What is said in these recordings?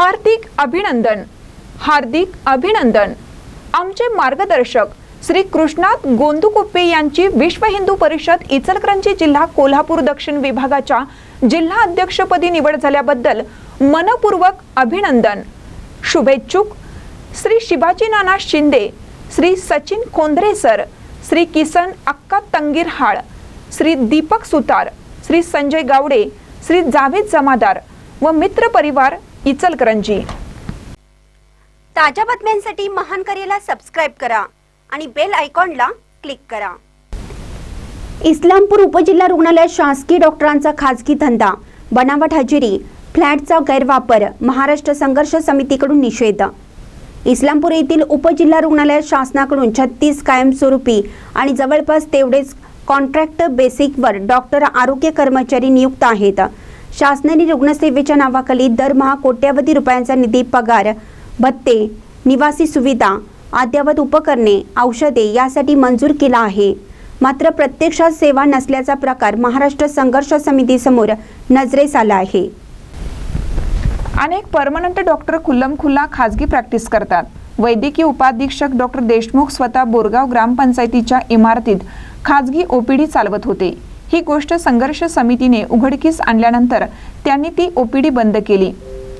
हार्दिक अभिनंदन हार्दिक अभिनंदन. आमचे मार्गदर्शक श्री कृष्णात गोंदुकुप्पे यांची विश्व हिंदू परिषद इचलकरंजी जिल्हा कोल्हापूर दक्षिण विभागाच्या जिल्हा अध्यक्षपदी निवड झाल्याबद्दल मनपूर्वक अभिनंदन. शुभेच्छुक. श्री शिवाजी नाना शिंदे श्री सचिन खोंद्रे सर श्री किसन अक्का तंगीरहाळ श्री दीपक सुतार श्री संजय गावडे श्री जावेद जमादार व मित्र परिवार इचलकरंजी. ताज्या बातम्यांसाठी महान करेला सबस्क्राईब करा आणि बेल आयकॉनला क्लिक करा. इस्लामपूर उपजिल्हा रुग्णालयात शासकीय डॉक्टरांचा खासगी धंदा. बनावट हजेरी फ्लॅटचा गैरवापर महाराष्ट्र संघर्ष समितीकडून निषेध. इस्लामपूर येथील उपजिल्हा रुग्णालयात शासनाकडून छत्तीस कायमस्वरूपी आणि जवळपास तेवढेच कॉन्ट्रॅक्ट बेसिकवर डॉक्टर आरोग्य कर्मचारी नियुक्त आहेत. शासनाने रुग्णसेवेच्या नावाखाली दरमहा कोट्यावधी रुपयांचा निधी पगार भत्ते निवासी सुविधा अद्ययावत उपकरणे औषधे यासाठी मंजूर केला आहे. मात्र प्रत्यक्षात सेवा नसल्याचा प्रकार महाराष्ट्र संघर्ष समितीसमोर नजरेस आला आहे. अनेक परमनंट डॉक्टर खुल्लम खुल्ला खाजगी प्रॅक्टिस करतात. वैद्यकीय उपाधीक्षक डॉक्टर देशमुख स्वतः बोरगाव ग्रामपंचायतीच्या इमारतीत खाजगी ओपीडी चालवत होते. ही गोष्ट संघर्ष समितीने उघडकीस आणल्यानंतर त्यांनी ती ओपीडी बंद केली.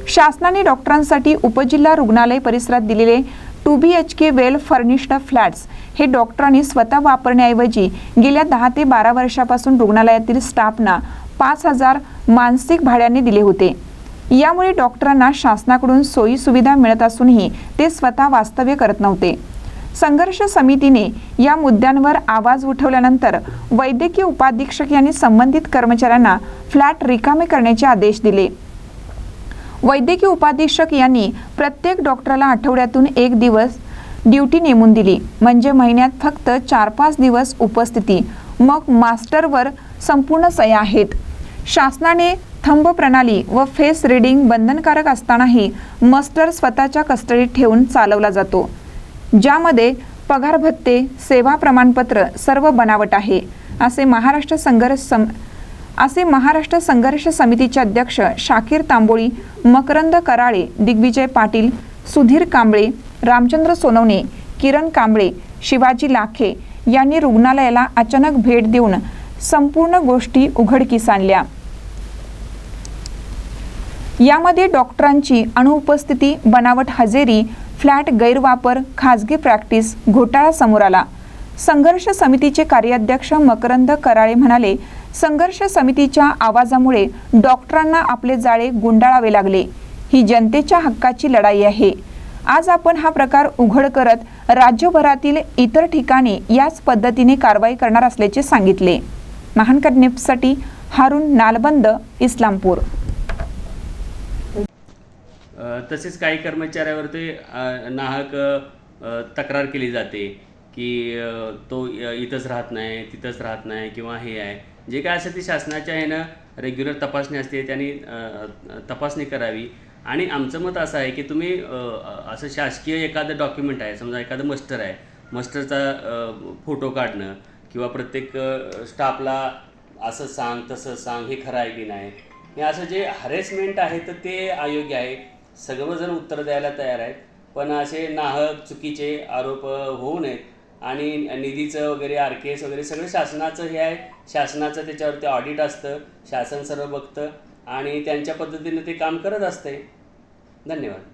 शासनाने डॉक्टरांसाठी उपजिल्हा रुग्णालय परिसरात दिलेले two B H K well furnished flats हे डॉक्टरांनी स्वतः वापरण्याऐवजी गेल्या दहा ते बारा वर्षापासून रुग्णालयातील स्टाफना पाच हजार मानसिक भाड्याने दिले होते. यामुळे डॉक्टरांना शासनाकडून सोयी सुविधा मिळत असूनही ते स्वतः वास्तव्य करत नव्हते. संघर्ष समितीने या मुद्द्यांवर आवाज उठवल्यानंतर वैद्यकीय उपाधीक्षक यांनी संबंधित कर्मचाऱ्यांना फ्लॅट रिकामे करण्याचे आदेश दिले. वैद्यकीय उपाधीक्षक यांनी प्रत्येक डॉक्टरला आठवड्यातून एक दिवस ड्युटी नेमून दिली. म्हणजे महिन्यात फक्त चार पाच दिवस उपस्थिती. मग मास्टरवर संपूर्ण सह्या आहेत. शासनाने थंब प्रणाली व फेस रिडिंग बंधनकारक असतानाही मस्टर स्वतःच्या कस्टडीत ठेवून चालवला जातो. ज्यामध्ये पगार भत्ते सेवा प्रमाणपत्र सर्व बनावट आहे असे महाराष्ट्र संघर्ष सम असे महाराष्ट्र संघर्ष समितीचे अध्यक्ष शाकीर तांबोळी मकरंद कराळे दिग्विजय पाटील सुधीर कांबळे रामचंद्र सोनवणे किरण कांबळे शिवाजी लाखे यांनी रुग्णालयाला अचानक भेट देऊन संपूर्ण गोष्टी उघडकीस आणल्या. यामध्ये डॉक्टरांची अनुपस्थिती बनावट हजेरी फ्लॅट गैरवापर खाजगी प्रॅक्टिस घोटाळा समोर आला. संघर्ष समितीचे कार्याध्यक्ष मकरंद कराळे म्हणाले संघर्ष समितीच्या आवाजामुळे डॉक्टरांना आपले जाळे गुंडाळावे लागले. ही जनतेच्या हक्काची लढाई आहे. आज आपण हा प्रकार उघड करत राज्यभरातील इतर ठिकाणी याच पद्धतीने कारवाई करणार असल्याचे सांगितले. महानकर न्यूजसाठी हारून नालबंद इस्लामपूर. तसेच काही कर्मचाऱ्यावरती नाहक तक्रार केली जाते की तो इथंच राहत नाही तिथंच राहत नाही किंवा हे आहे. जे काय असेल ते शासनाच्या ह्यानं रेग्युलर तपासणी असते त्यांनी तपासणी करावी. आणि आमचं मत असं आहे की तुम्ही असं शासकीय एखादं डॉक्युमेंट आहे समजा एखादं मस्टर आहे मस्टरचा फोटो काढणं किंवा प्रत्येक स्टाफला असं सांग तसं सांग हे खरं आहे की नाही. हे असं जे हरेसमेंट आहे तर ते अयोग्य आहे. सगळंजण उत्तर द्यायला तयार आहेत. पण असे नाहक चुकीचे आरोप होऊ नयेत. आणि निधीचं वगैरे आर के एस वगैरे सगळं शासनाचं हे आहे. शासनाचं त्याच्यावरती ऑडिट असतं. शासन सर्व बघतं. आणि त्यांच्या पद्धतीनं ते काम करत असते धन्यवाद.